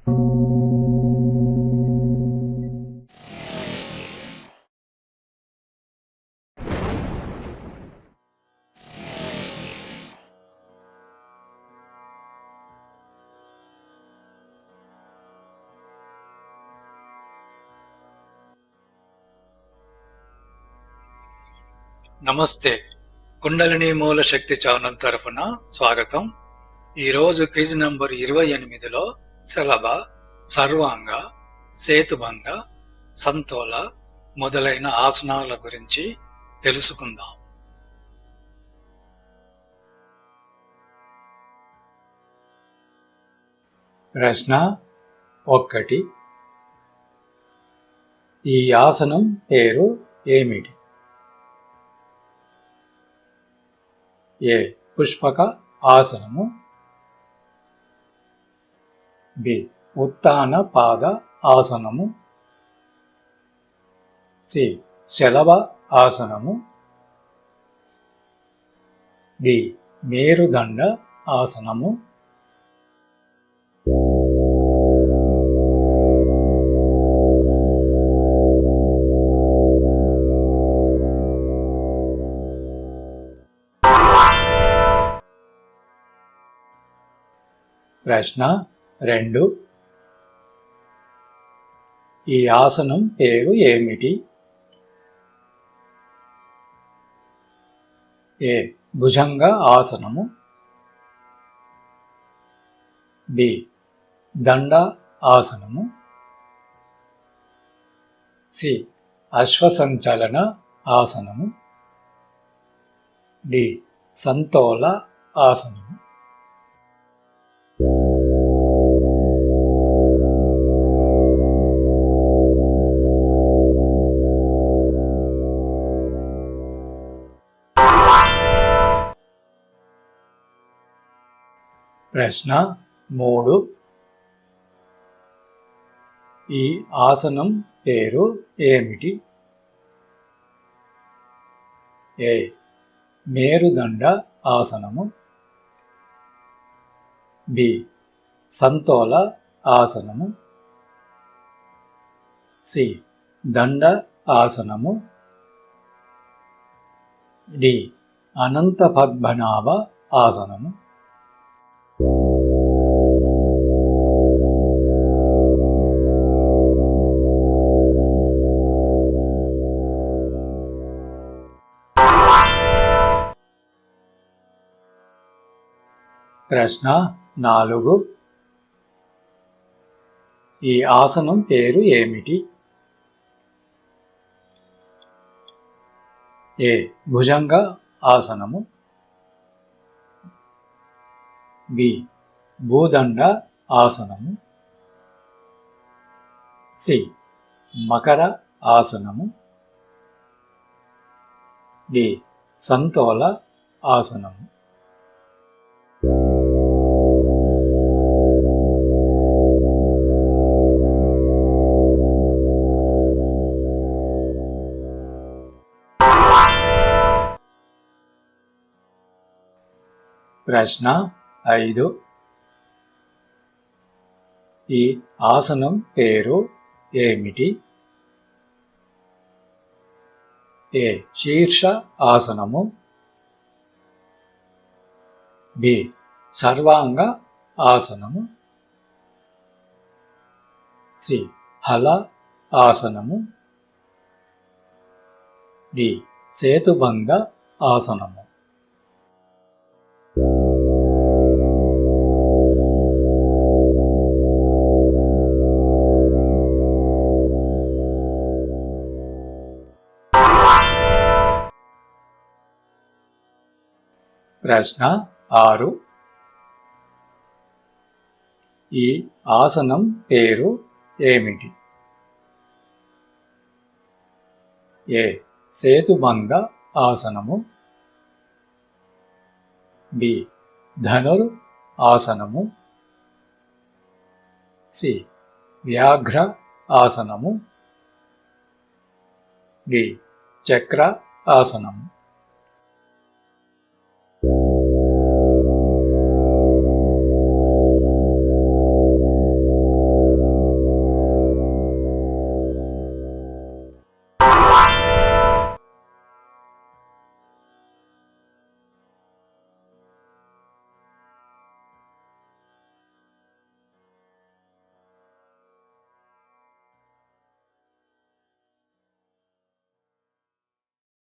నమస్తే. కుండలిని మూల శక్తి ఛానల్ తరఫున స్వాగతం. ఈరోజు క్విజ్ నంబర్ ఇరవై ఎనిమిదిలో శలభ సర్వాంగ సేతుబంధ సంతోల మొదలైన ఆసనాల గురించి తెలుసుకుందాం. ప్రశ్న ఒక్కటి. ఈ ఆసనం పేరు ఏమిటి? ఏ పుష్పక ఆసనము బి. ఉత్తాన పాద ఆసనము. సి. శలవ ఆసనము. డి. మేరుదండ ఆసనము. ప్రశ్న రెండు. ఈ ఆసనం పేరు ఏమిటి? ఏ. భుజంగ ఆసనము. బి. దండ ఆసనము. సి. అశ్వసంచలన ఆసనము. డి. సంతోల ఆసనము. ప్రశ్న మూడు. ఈ ఆసనం పేరు ఏమిటి? ఏ. మేరుదండ ఆసనము. బి. సంతోల ఆసనము. సి. దండ ఆసనము. డి. అనంత పద్మనాభ ఆసనము. ప్రశ్న నాలుగు. ఈ ఆసనం పేరు ఏమిటి? ఏ. భుజంగ ఆసనము. బి. భూదండ ఆసనము. సి. మకర ఆసనము. డి. సంతోల ఆసనము. ప్రశ్న ఐదు. ఈ ఆసనం పేరు ఏమిటి? ఏ. శీర్ష ఆసనము. బి. సర్వాంగ ఆసనము. సి. హల ఆసనము. డి. సేతుభంగ ఆసనము. ప్రశ్న ఆరు. ఈ ఆసనం పేరు ఏమిటి? ఏ. సేతుబంధ ఆసనము. బి. ధనుర్ ఆసనము. సి. వ్యాఘ్ర ఆసనము. డి. చక్ర ఆసనము.